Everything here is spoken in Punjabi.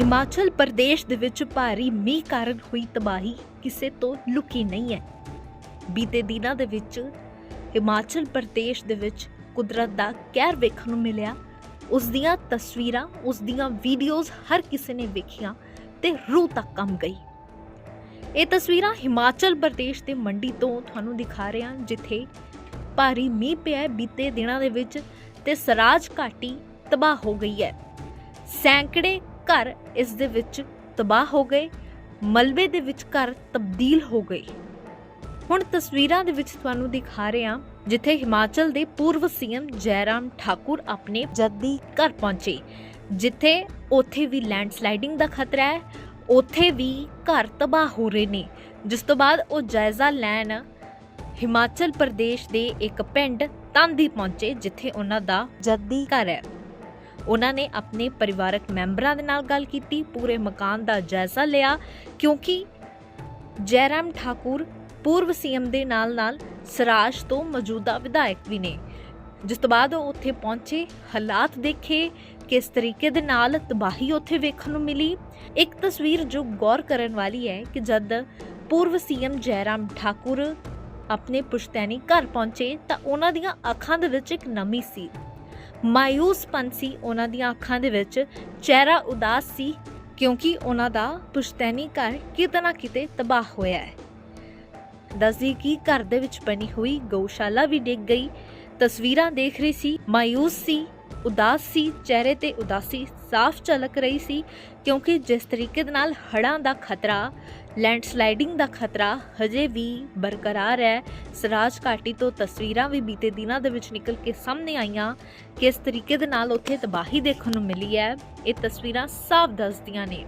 ਹਿਮਾਚਲ ਪ੍ਰਦੇਸ਼ ਦੇ ਵਿੱਚ ਭਾਰੀ ਮੀਂਹ ਕਾਰਨ ਹੋਈ ਤਬਾਹੀ ਕਿਸੇ ਤੋਂ ਲੁਕੀ ਨਹੀਂ ਹੈ। ਬੀਤੇ ਦਿਨਾਂ ਦੇ ਵਿੱਚ ਹਿਮਾਚਲ ਪ੍ਰਦੇਸ਼ ਦੇ ਵਿੱਚ ਕੁਦਰਤ ਦਾ ਕਹਿਰ ਵੇਖਣ ਨੂੰ ਮਿਲਿਆ। ਉਸ ਦੀਆਂ ਤਸਵੀਰਾਂ, ਉਸ ਦੀਆਂ ਵੀਡੀਓਜ਼ ਹਰ ਕਿਸੇ ਨੇ ਵੇਖੀਆਂ ਤੇ ਰੂਹ ਤੱਕ ਕੰਬ ਗਈ। ਇਹ ਤਸਵੀਰਾਂ ਹਿਮਾਚਲ ਪ੍ਰਦੇਸ਼ ਦੇ ਮੰਡੀ ਤੋਂ ਤੁਹਾਨੂੰ ਦਿਖਾ ਰਹੇ ਹਾਂ, ਜਿੱਥੇ ਭਾਰੀ ਮੀਂਹ ਪਿਆ ਬੀਤੇ ਦਿਨਾਂ ਦੇ ਵਿੱਚ ਤੇ ਸਰਾਜ ਘਾਟੀ ਤਬਾਹ ਹੋ ਗਈ ਹੈ। ਸੈਂਕੜੇ ਘਰ ਇਸ ਦੇ ਵਿੱਚ ਤਬਾਹ ਹੋ ਗਏ, ਮਲਬੇ ਦੇ ਵਿੱਚ ਘਰ ਤਬਦੀਲ ਹੋ ਗਏ। ਹੁਣ ਤਸਵੀਰਾਂ ਦੇ ਵਿੱਚ ਤੁਹਾਨੂੰ ਦਿਖਾ ਰਹੇ ਹਾਂ, ਜਿੱਥੇ ਹਿਮਾਚਲ ਦੇ ਪੂਰਵ ਸੀਐਮ ਜੈਰਾਮ ਠਾਕੁਰ ਆਪਣੇ ਜੱਦੀ ਘਰ ਪਹੁੰਚੇ, ਜਿੱਥੇ ਉੱਥੇ ਵੀ ਲੈਂਡਸਲਾਈਡਿੰਗ ਦਾ ਖਤਰਾ ਹੈ, ਉੱਥੇ ਵੀ ਘਰ ਤਬਾਹ ਹੋ ਰਹੇ ਨੇ। ਜਿਸ ਤੋਂ ਬਾਅਦ ਉਹ ਜਾਇਜ਼ਾ ਲੈਣ ਹਿਮਾਚਲ ਪ੍ਰਦੇਸ਼ ਦੇ ਇੱਕ ਪਿੰਡ ਤਾਂਦੀ ਪਹੁੰਚੇ, ਜਿੱਥੇ ਉਹਨਾਂ ਦਾ ਜੱਦੀ ਘਰ ਹੈ। ਉਹਨਾਂ ਨੇ ਆਪਣੇ ਪਰਿਵਾਰਕ ਮੈਂਬਰਾਂ ਦੇ ਨਾਲ ਗੱਲ ਕੀਤੀ, ਪੂਰੇ ਮਕਾਨ ਦਾ ਜਾਇਜ਼ਾ ਲਿਆ, ਕਿਉਂਕਿ ਜੈਰਾਮ ਠਾਕੁਰ ਪੂਰਵ ਸੀਐਮ ਦੇ ਨਾਲ-ਨਾਲ ਸਰਾਜ ਤੋਂ ਮੌਜੂਦਾ ਵਿਧਾਇਕ ਵੀ ਨੇ। ਜਿਸ ਤੋਂ ਬਾਅਦ ਉਹ ਉੱਥੇ ਪਹੁੰਚੇ, ਹਾਲਾਤ ਦੇਖੇ, ਕਿਸ ਤਰੀਕੇ ਦੇ ਨਾਲ ਤਬਾਹੀ ਉੱਥੇ ਵੇਖਣ ਨੂੰ ਮਿਲੀ। ਇੱਕ ਤਸਵੀਰ ਜੋ ਗੌਰ ਕਰਨ ਵਾਲੀ ਹੈ ਕਿ ਜਦ ਪੂਰਵ ਸੀਐਮ ਜੈਰਾਮ ਠਾਕੁਰ ਆਪਣੇ ਪੁਸ਼ਤੈਨੀ ਘਰ ਪਹੁੰਚੇ ਤਾਂ ਉਹਨਾਂ ਦੀਆਂ ਅੱਖਾਂ ਦੇ ਵਿੱਚ ਇੱਕ ਨਮੀ ਸੀ। ਮਾਇੂਸਪਨ ਸੀ ਉਹਨਾਂ ਦੀਆਂ ਅੱਖਾਂ ਦੇ ਵਿੱਚ। ਚਿਹਰਾ ਉਦਾਸ ਸੀ ਕਿਉਂਕਿ ਉਹਨਾਂ ਦਾ ਪੁਸ਼ਤੈਨੀ ਘਰ ਕਿਤੇ ਨਾ ਕਿਤੇ ਤਬਾਹ ਹੋਇਆ ਹੈ। ਦੱਸਦੀ ਕਿ ਘਰ ਦੇ ਵਿੱਚ ਬਣੀ ਹੋਈ ਗਊਸ਼ਾਲਾ ਵੀ ਡਿੱਗ ਗਈ। ਤਸਵੀਰਾਂ ਦੇਖ ਰਹੀ ਸੀ ਮਾਇੂਸ ਸੀ ਉਦਾਸ ਸੀ ਚਿਹਰੇ ਤੇ ਉਦਾਸੀ ਸਾਫ਼ ਝਲਕ ਰਹੀ ਸੀ ਕਿਉਂਕਿ ਜਿਸ ਤਰੀਕੇ ਦੇ ਨਾਲ ਹੜ੍ਹਾਂ ਦਾ ਖਤਰਾ, ਲੈਂਡਸਲਾਈਡਿੰਗ ਦਾ ਖਤਰਾ ਹਜੇ ਵੀ ਬਰਕਰਾਰ ਹੈ, ਸਰਾਜ ਘਾਟੀ ਤੋਂ ਤਸਵੀਰਾਂ ਵੀ ਬੀਤੇ ਦਿਨਾਂ ਦੇ ਵਿੱਚ ਨਿਕਲ ਕੇ ਸਾਹਮਣੇ ਆਈਆਂ, ਕਿਸ ਤਰੀਕੇ ਦੇ ਨਾਲ ਉੱਥੇ ਤਬਾਹੀ ਦੇਖਣ ਨੂੰ ਮਿਲੀ ਹੈ, ਇਹ ਤਸਵੀਰਾਂ ਸਾਫ਼ ਦੱਸਦੀਆਂ ਨੇ।